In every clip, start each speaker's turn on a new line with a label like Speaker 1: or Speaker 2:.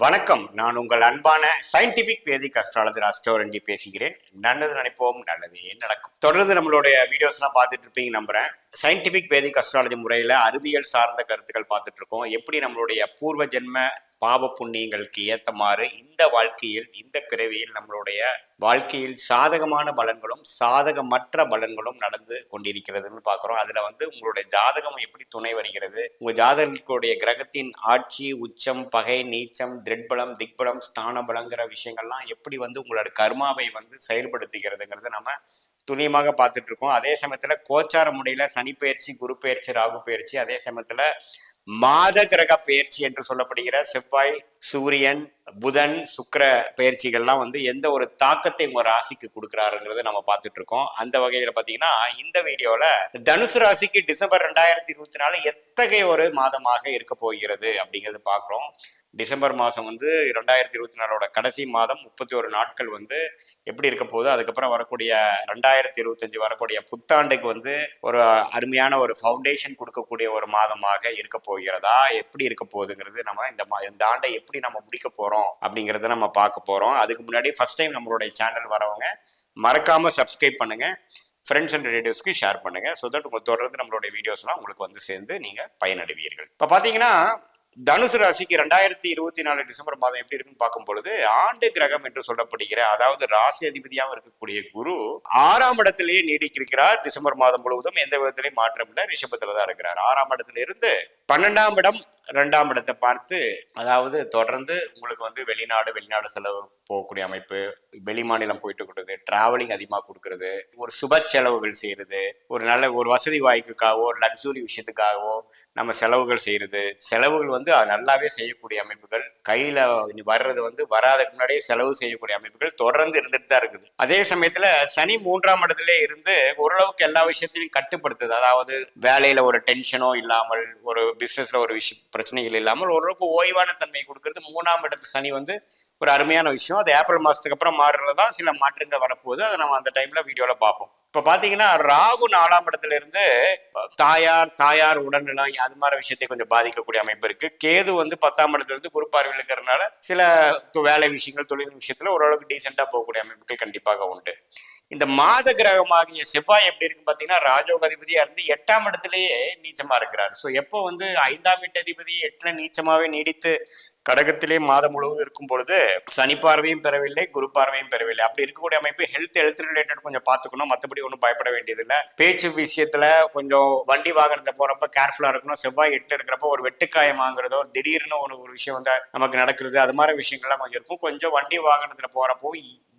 Speaker 1: வணக்கம். நான் உங்கள் அன்பான சயின்டிபிக் வேதிக் அஸ்ட்ராலஜர் அஸ்ட்ரோரண்டி பேசுகிறேன். நல்லது நினைப்போம் நல்லது நடக்கும். தொடர்ந்து நம்மளுடைய வீடியோஸ்லாம் பார்த்துட்டு இருப்பீங்க நம்புறேன். சயின்டிபிக் வேதிக் அஸ்ட்ராலஜி முறையில் அறிவியல் சார்ந்த கருத்துக்கள் பார்த்துட்டு இருக்கோம். எப்படி நம்மளுடைய பூர்வ ஜென்ம பாவ புண்ணியங்களுக்கு ஏத்தமாறு இந்த வாழ்க்கையில் இந்த பிறவியில் நம்மளுடைய வாழ்க்கையில் சாதகமான பலன்களும் சாதகமற்ற பலன்களும் நடந்து கொண்டிருக்கிறதுன்னு பார்க்குறோம். அதில் வந்து உங்களுடைய ஜாதகம் எப்படி துணை வருகிறது? உங்கள் ஜாதகங்களுடைய கிரகத்தின் ஆட்சி உச்சம் பகை நீச்சம் திரெட்பலம் திக்பலம் ஸ்தான பலங்கிற விஷயங்கள்லாம் எப்படி வந்து உங்களோட கர்மாவை வந்து செயல்படுத்துகிறதுங்கிறத நம்ம துணியமாக பார்த்துட்டு இருக்கோம். அதே சமயத்தில் கோச்சார முறையில் சனி பயிற்சி குரு பயிற்சி ராகு பயிற்சி அதே சமயத்தில் மாத கிரக பயிற்சி என்று சொல்லப்படுகிற செவ்வாய் சூரியன் புதன் சுக்கர பயிற்சிகள்லாம் வந்து எந்த ஒரு தாக்கத்தை உங்கள் ராசிக்கு கொடுக்குறாருங்கிறத நம்ம பார்த்துட்டு இருக்கோம் அந்த வகையில் பார்த்தீங்கன்னா இந்த வீடியோவில் தனுசு ராசிக்கு டிசம்பர் ரெண்டாயிரத்தி இருபத்தி நாலு எத்தகைய ஒரு மாதமாக இருக்க போகிறது அப்படிங்கறத பார்க்குறோம். டிசம்பர் மாதம் வந்து ரெண்டாயிரத்தி இருபத்தி நாலோட கடைசி மாதம் முப்பத்தி ஒரு நாட்கள் வந்து எப்படி இருக்க போகுது அதுக்கப்புறம் வரக்கூடிய ரெண்டாயிரத்தி இருபத்தஞ்சு வரக்கூடிய புத்தாண்டுக்கு வந்து ஒரு அருமையான ஒரு ஃபவுண்டேஷன் கொடுக்கக்கூடிய ஒரு மாதமாக இருக்க போகிறதா எப்படி இருக்க போகுதுங்கிறது நம்ம இந்த மா இந்த ஆண்டை எப்படி நம்ம முடிக்க போகிறோம் அப்படிங்கிறத நம்ம பார்க்க போகிறோம் அதுக்கு முன்னாடி ஃபஸ்ட் டைம் நம்மளுடைய சேனல் வரவங்க மறக்காமல் சப்ஸ்கிரைப் பண்ணுங்கள் ஃப்ரெண்ட்ஸ் அண்ட் ரிலேட்டிவ்ஸ்க்கு ஷேர் பண்ணுங்க. ஸோ தட் உங்களுக்கு தொடர்ந்து நம்மளுடைய வீடியோஸ்லாம் உங்களுக்கு வந்து சேர்ந்து நீங்கள் பயனடைவீர்கள். இப்போ பார்த்தீங்கன்னா தனுசு ராசிக்கு ரெண்டாயிரத்தி இருபத்தி நாலு டிசம்பர் மாதம் எப்படி இருக்குன்னு பார்க்கும் பொழுது ஆண்டு கிரகம் என்று சொல்லப்படுகிற அதாவது ராசி அதிபதியாகவும் இருக்கக்கூடிய குரு ஆறாம் இடத்திலேயே நீடிக்கிறார் டிசம்பர் மாதம் முழுவதும் எந்த விதத்திலையும் மாற்றம் இல்லை. ரிஷபத்துல தான் இருக்கிறார். ஆறாம் இடத்துல இருந்து பன்னெண்டாம் இடம் ரெண்டாம் இடத்தை பார்த்து அதாவது தொடர்ந்து உங்களுக்கு வந்து வெளிநாடு வெளிநாடு செலவு போகக்கூடிய அமைப்பு வெளி மாநிலம் போயிட்டு கொடுக்குறது டிராவலிங் அதிகமாக கொடுக்கறது ஒரு சுப செலவுகள் செய்யறது ஒரு நல்ல ஒரு வசதி வாய்ப்புக்காகவோ லக்ஸுரி விஷயத்துக்காகவோ நம்ம செலவுகள் செய்யறது. செலவுகள் வந்து நல்லாவே செய்யக்கூடிய அமைப்புகள். கையில வர்றது வந்து வராதுக்கு முன்னாடியே செலவு செய்யக்கூடிய அமைப்புகள் தொடர்ந்து இருந்துட்டு தான் இருக்குது. அதே சமயத்துல சனி மூன்றாம் இடத்துல இருந்து ஓரளவுக்கு எல்லா விஷயத்தையும் கட்டுப்படுத்துது. அதாவது வேலையில ஒரு டென்ஷனோ இல்லாமல் ஒரு பிசினஸ்ல ஒரு விஷயம் பிரச்சனைகள் இல்லாமல் ஓரளவுக்கு ஓய்வான தன்மை கொடுக்கறது. மூணாம் இடத்து சனி வந்து ஒரு அருமையான விஷயம். அது ஏப்ரல் மாசத்துக்கு அப்புறம் மாறுறது தான் சில மாற்றங்கள் வரப்போகுது. அதை நம்ம அந்த டைம்ல வீடியோல பார்ப்போம். இப்ப பாத்தீங்கன்னா ராகு நாலாம் இடத்துல இருந்து தாயார் தாயார் உடல்நலம் அது மாதிரி விஷயத்தை கொஞ்சம் பாதிக்கக்கூடிய அமைப்பு இருக்கு. கேது வந்து பத்தாம் இடத்துல இருந்து குரு பார்வையில் இருக்கிறதுனால சில வேலை விஷயங்கள் தொழில் விஷயத்துல ஓரளவுக்கு டீசெண்டா போகக்கூடிய அமைப்புகள் கண்டிப்பாக உண்டு. இந்த மாத கிரகமாகிய செவ்வாய் எப்படி இருக்குன்னு பாத்தீங்கன்னா ராஜோக அதிபதியா இருந்து எட்டாம் இடத்திலேயே நீச்சமா இருக்கிறார். ஸோ எப்போ வந்து ஐந்தாம் வீட்டு அதிபதி எட்டுல நீச்சமாவே நீடித்து கடகத்திலே மாதம் முழுவதும் இருக்கும் பொழுது சனி பார்வையும் பெறவில்லை குரு பார்வையும் பெறவில்லை. அப்படி இருக்கக்கூடிய அமைப்பு ஹெல்த் ஹெல்த் ரிலேட்டட் கொஞ்சம் பார்த்துக்கணும். மற்றபடி ஒன்றும் பயப்பட வேண்டியதில்லை. பேச்சு விஷயத்துல கொஞ்சம் வண்டி வாகனத்தை போறப்ப கேர்ஃபுல்லா இருக்கணும். செவ்வாய் எட்டு இருக்கிறப்ப ஒரு வெட்டுக்காயம் வாங்குறதோ திடீர்னு ஒரு ஒரு விஷயம் வந்து நமக்கு நடக்கிறது அது மாதிரி விஷயங்கள்லாம் கொஞ்சம் இருக்கும். கொஞ்சம் வண்டி வாகனத்துல போறப்போ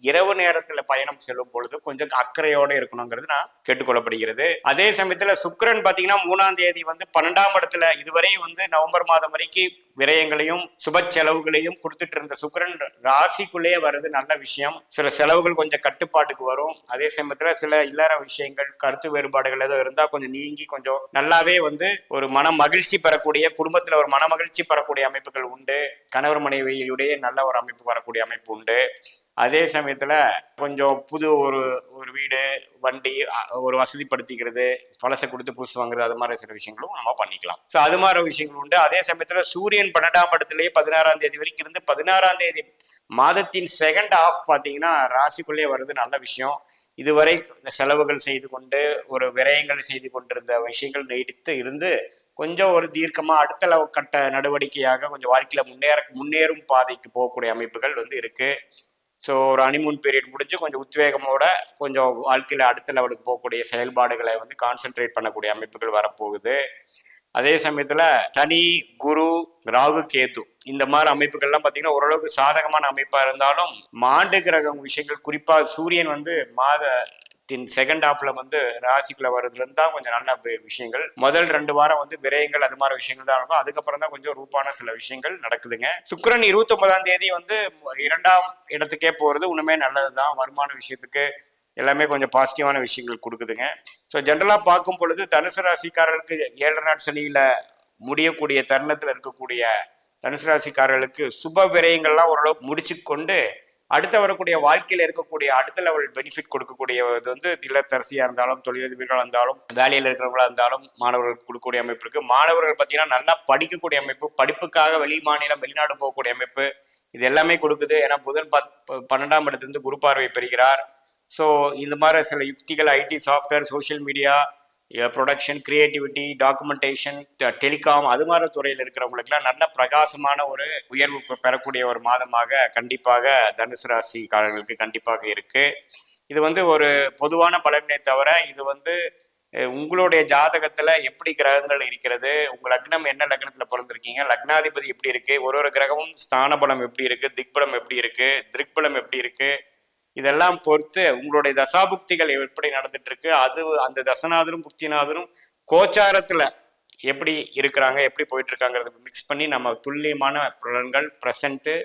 Speaker 1: இரவு நேரத்துல பயணம் செல்லும் பொழுது கொஞ்சம் அக்கறையோட இருக்கணுங்கிறது நான் கேட்டுக்கொள்ளப்படுகிறது. அதே சமயத்துல சுக்கரன் பாத்தீங்கன்னா மூணாம் தேதி வந்து பன்னெண்டாம் இடத்துல இதுவரை வந்து நவம்பர் மாதம் வரைக்கும் விரயங்களையும் சுப செலவுகளையும் கொடுத்துட்டு இருந்த சுக்கிரன் ராசிக்குள்ளேயே வர்றது நல்ல விஷயம். சில செலவுகள் கொஞ்சம் கட்டுப்பாட்டுக்கு வரும். அதே சமயத்துல சில இல்லற விஷயங்கள் கருத்து வேறுபாடுகள் ஏதோ இருந்தா கொஞ்சம் நீங்கி கொஞ்சம் நல்லாவே வந்து ஒரு மன மகிழ்ச்சி பெறக்கூடிய குடும்பத்துல ஒரு மன மகிழ்ச்சி பெறக்கூடிய அமைப்புகள் உண்டு. கணவர் மனைவியுடைய நல்ல ஒரு அமைப்பு வரக்கூடிய அமைப்பு உண்டு. அதே சமயத்தில் கொஞ்சம் புது ஒரு ஒரு வீடு வண்டி ஒரு வசதிப்படுத்திக்கிறது பழசை கொடுத்து புதுசு வாங்குறது அது மாதிரி சில விஷயங்களும் நம்ம பண்ணிக்கலாம். ஸோ அது மாதிரி விஷயங்கள் உண்டு. அதே சமயத்தில் சூரியன் பன்னெண்டாம் இடத்துலயே பதினாறாம் தேதி வரைக்கும் இருந்து பதினாறாம் தேதி மாதத்தின் செகண்ட் ஆஃப் பார்த்தீங்கன்னா ராசிக்குள்ளேயே வர்றது நல்ல விஷயம். இதுவரை இந்த செலவுகள் செய்து கொண்டு ஒரு விரயங்கள் செய்து கொண்டிருந்த விஷயங்கள் நீடித்து இருந்து கொஞ்சம் ஒரு தீர்க்கமாக அடுத்த கட்ட நடவடிக்கையாக கொஞ்சம் வாழ்க்கையில் முன்னேற முன்னேறும் பாதைக்கு போகக்கூடிய அமைப்புகள் வந்து இருக்குது ஸோ ஒரு அனிமூன் பீரியட் முடிஞ்சு கொஞ்சம் உத்வேகமோட கொஞ்சம் வாழ்க்கையில் அடுத்த லெவலுக்கு போகக்கூடிய செயல்பாடுகளை வந்து கான்சென்ட்ரேட் பண்ணக்கூடிய அமைப்புகள் வரப்போகுது. அதே சமயத்தில் சனி குரு ராகு கேது இந்த மாதிரி அமைப்புகள்லாம் பார்த்தீங்கன்னா ஓரளவுக்கு சாதகமான அமைப்பாக இருந்தாலும் மாண்டு கிரகம் விஷயங்கள் குறிப்பாக சூரியன் வந்து மாத தின் செகண்ட் ஹாஃப்ல வந்து ராசிக்குள்ள வர்றதுலேருந்து தான் கொஞ்சம் நல்ல விஷயங்கள். முதல் ரெண்டு வாரம் வந்து விரயங்கள் அது மாதிரி விஷயங்கள் தான் இருக்கும். அதுக்கப்புறம் தான் கொஞ்சம் ரூபான சில விஷயங்கள் நடக்குதுங்க. சுக்கிரன் இருபத்தி ஒன்பதாம் தேதி வந்து இரண்டாம் இடத்துக்கே போறது உண்மையே நல்லதுதான் வருமான விஷயத்துக்கு எல்லாமே கொஞ்சம் பாசிட்டிவான விஷயங்கள் கொடுக்குதுங்க. ஸோ ஜென்ரலாக பார்க்கும் பொழுது தனுசு ராசிக்காரர்களுக்கு ஏழரை நாட் சனியில் முடியக்கூடிய தருணத்தில் இருக்கக்கூடிய தனுசு ராசிக்காரர்களுக்கு சுப விரயங்கள்லாம் ஓரளவுக்கு முடிச்சு கொண்டு அடுத்த வரக்கூடிய வாழ்க்கையில் இருக்கக்கூடிய அடுத்த லெவல் பெனிஃபிட் கொடுக்கக்கூடிய இது வந்து இல்லத்தரசியாக இருந்தாலும் தொழிலதிபர்களாக இருந்தாலும் வேலையில் இருக்கிறவங்களாக இருந்தாலும் மாணவர்களுக்கு கொடுக்கக்கூடிய அமைப்பு இருக்குது மாணவர்கள் பார்த்தீங்கன்னா நல்லா படிக்கக்கூடிய அமைப்பு படிப்புக்காக வெளி மாநிலம் வெளிநாடு போகக்கூடிய அமைப்பு. இது எல்லாமே கொடுக்குது. ஏன்னா புதன் பத் பன்னெண்டாம் இடத்துலேருந்து குரு பார்வை பெறுகிறார். ஸோ இந்த மாதிரி சில யுக்திகள் IT software social media production creativity documentation telecom அது மாதிரி துறையில் இருக்கிறவங்களுக்குலாம் நல்ல பிரகாசமான ஒரு உயர்வு பெறக்கூடிய ஒரு மாதமாக கண்டிப்பாக தனுசு ராசிக்காரர்களுக்கு கண்டிப்பாக இருக்குது இது வந்து ஒரு பொதுவான பலவினை தவிர இது வந்து உங்களுடைய ஜாதகத்துல எப்படி கிரகங்கள் இருக்கிறது உங்க லக்னம் என்ன லக்னத்துல பிறந்திருக்கீங்க லக்னாதிபதி எப்படி இருக்கு ஒரு ஒரு கிரகமும் ஸ்தான பலம் எப்படி இருக்கு திக்பலம் எப்படி இருக்கு திக்பலம் எப்படி இருக்கு இதெல்லாம் பொறுத்து உங்களுடைய தசாபுக்திகள் எப்படி நடந்துட்டு இருக்கு அது அந்த தசநாதரும் புக்திநாதரும் கோச்சாரத்துல எப்படி இருக்கிறாங்க எப்படி போயிட்டு இருக்காங்கிறத மிக்ஸ் பண்ணி நம்ம துல்லியமான பலன்கள் present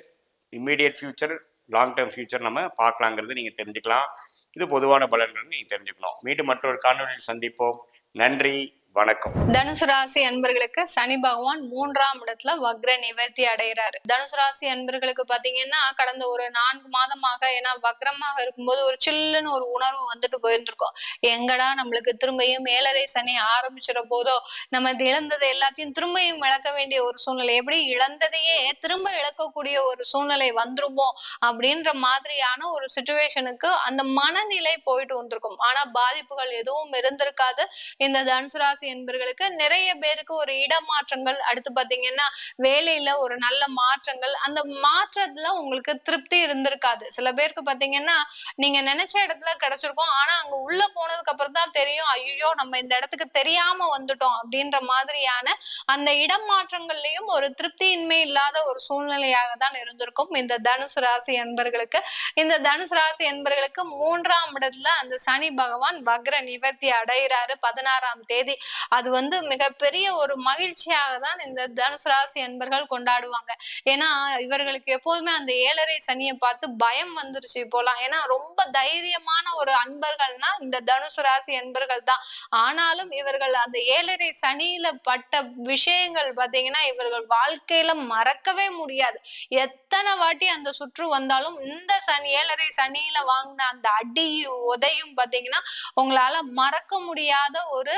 Speaker 1: immediate future long term future நம்ம பார்க்கலாங்கிறது நீங்கள் தெரிஞ்சுக்கலாம். இது பொதுவான பலன்கள் நீங்கள் தெரிஞ்சுக்கணும். மீண்டும் மற்றொரு காணொலியில் சந்திப்போம். நன்றி. வணக்கம்.
Speaker 2: தனுசு ராசி அன்பர்களுக்கு சனி பகவான் மூன்றாம் இடத்துல வக்ர நிவர்த்தி அடைகிறாரு. தனுசு ராசி அன்பர்களுக்கு பாத்தீங்கன்னா கடந்த ஒரு நான்கு மாதமாக ஏன்னா வக்ரமாக இருக்கும்போது ஒரு சில்லுன்னு ஒரு உணர்வு வந்துட்டு போயிருந்திருக்கோம். எங்கடா நம்மளுக்கு திரும்பியும் மேலரை சனி ஆரம்பிச்சிட போதோ நம்ம இழந்தது எல்லாத்தையும் திரும்பியும் இழக்க வேண்டிய ஒரு சூழ்நிலை எப்படி இழந்ததையே திரும்ப இழக்கக்கூடிய ஒரு சூழ்நிலை வந்துருமோ அப்படின்ற மாதிரியான ஒரு சுச்சுவேஷனுக்கு அந்த மனநிலை போயிட்டு வந்திருக்கும். ஆனா பாதிப்புகள் எதுவும் இருந்திருக்காது. இந்த தனுசு ராசி என்பர்களுக்கு நிறைய பேருக்கு ஒரு இடமாற்றங்கள். அடுத்து பாத்தீங்கன்னா வேலையில ஒரு நல்ல மாற்றங்கள். அந்த மாற்றத்துல உங்களுக்கு திருப்தி இருந்திருக்காது. சில பேருக்கு பாத்தீங்கன்னா நீங்க நினைச்ச இடத்துல கிடைச்சிருக்கும். ஆனா அங்க உள்ள போனதுக்கு அப்புறம் தான் தெரியும். ஐயோ நம்ம இந்த இடத்துக்கு தெரியாம வந்துட்டோம் அப்படின்ற மாதிரியான அந்த இடம் மாற்றங்கள்லயும் ஒரு திருப்தியின்மை இல்லாத ஒரு சூழ்நிலையாக தான் இருந்திருக்கும். இந்த தனுசு ராசி என்பர்களுக்கு. இந்த தனுசு ராசி என்பர்களுக்கு மூன்றாம் இடத்துல அந்த சனி பகவான் வக்ர நிவர்த்தி அடைகிறாரு பதினாறாம் தேதி. அது வந்து மிகப்பெரிய ஒரு மகிழ்ச்சியாக தான் இந்த தனுசு ராசி அன்பர்கள் கொண்டாடுவாங்க. ஏன்னா இவர்களுக்கு எப்போதுமே அந்த ஏழரை சனியை பார்த்து பயம் வந்துருச்சு போலாம் ஏன்னா ரொம்ப தைரியமான ஒரு அன்பர்கள்னா இந்த தனுசு ராசி அன்பர்கள் தான் ஆனாலும் இவர்கள் அந்த ஏழரை சனியில பட்ட விஷயங்கள் பாத்தீங்கன்னா இவர்கள் வாழ்க்கையில மறக்கவே முடியாது. எத்தனை வாட்டி அந்த சுற்று வந்தாலும் இந்த சனி ஏழரை சனியில வாங்கின அந்த அடி உதையும் பாத்தீங்கன்னா உங்களால மறக்க முடியாத ஒரு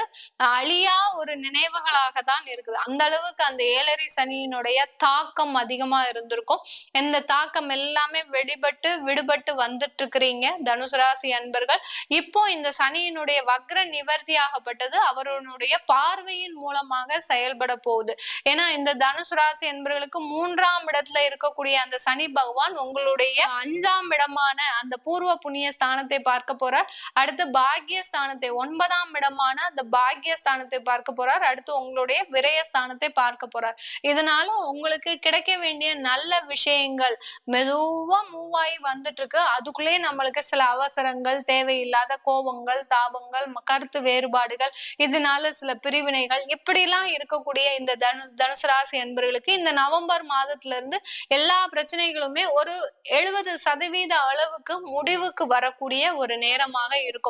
Speaker 2: அழியா ஒரு நினைவுகளாக தான் இருக்குது. அந்த அளவுக்கு அந்த ஏழரை சனியினுடைய தாக்கம் அதிகமா இருந்திருக்கும். இந்த தாக்கம் எல்லாமே வெடிபட்டு விடுபட்டு வந்துட்டு இருக்கிறீங்க தனுசு ராசி அன்பர்கள். இப்போ இந்த சனியினுடைய வக்ர நிவர்த்தியாகப்பட்டது அவருடைய பார்வையின் மூலமாக செயல்பட போகுது. ஏன்னா இந்த தனுசு ராசி என்பவர்களுக்கு மூன்றாம் இடத்துல இருக்கக்கூடிய அந்த சனி பகவான் உங்களுடைய அஞ்சாம் இடமான அந்த பூர்வ புண்ணிய ஸ்தானத்தை பார்க்க போறார். அடுத்து பாக்கிய ஸ்தானத்தை ஒன்பதாம் இடமான அந்த பாக்கிய ஸ்தானத்தை பார்க்க போறார். அடுத்து உங்களுடைய விரய ஸ்தானத்தை பார்க்க போறார். இதனால உங்களுக்கு கிடைக்க வேண்டிய நல்ல விஷயங்கள் மெதுவா மூவ் ஆகி வந்துட்டு இருக்கு அதுக்குள்ளேயே நம்மளுக்கு சில அவசரங்கள் தேவையில்லாத கோபங்கள் தாபங்கள் கருத்து வேறுபாடுகள் இதனால சில பிரிவினைகள் இப்படிலாம் இருக்கக்கூடிய இந்த தனு தனுசு ராசி என்பவர்களுக்கு இந்த நவம்பர் மாதத்துல இருந்து எல்லா பிரச்சனைகளுமே ஒரு எழுபது சதவீத அளவுக்கு முடிவுக்கு வரக்கூடிய ஒரு நேரமாக இருக்கும்.